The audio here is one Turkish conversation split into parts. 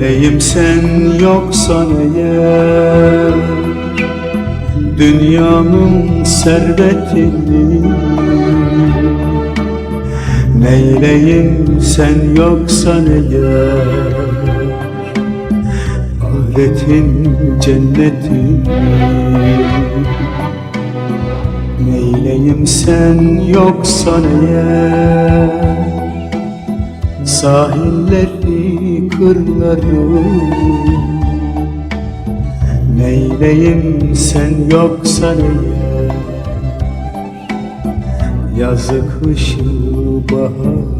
Neyleyim sen yoksan eğer Dünyanın servetini Neyleyim sen yoksan eğer Ahiretin cennetini Neyleyim sen yoksan eğer Sahilleri kırları Neyleyim sen yoksan eğer Yazı kışı baharı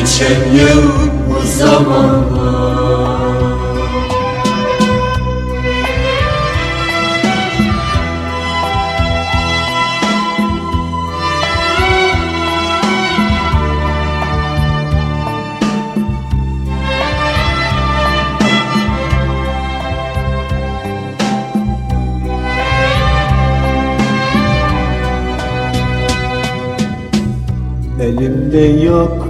Geçen yıl bu zamanlar Elimde yok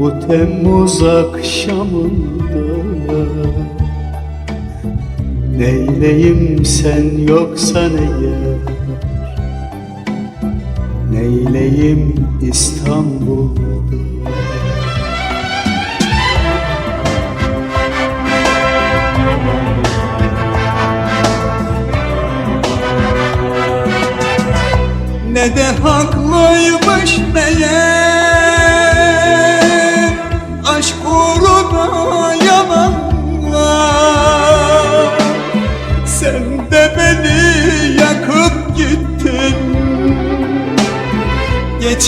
bu Temmuz akşamında Neyleyim sen yoksan eğer Neyleyim İstanbul'da? Ne de haklıymış meğer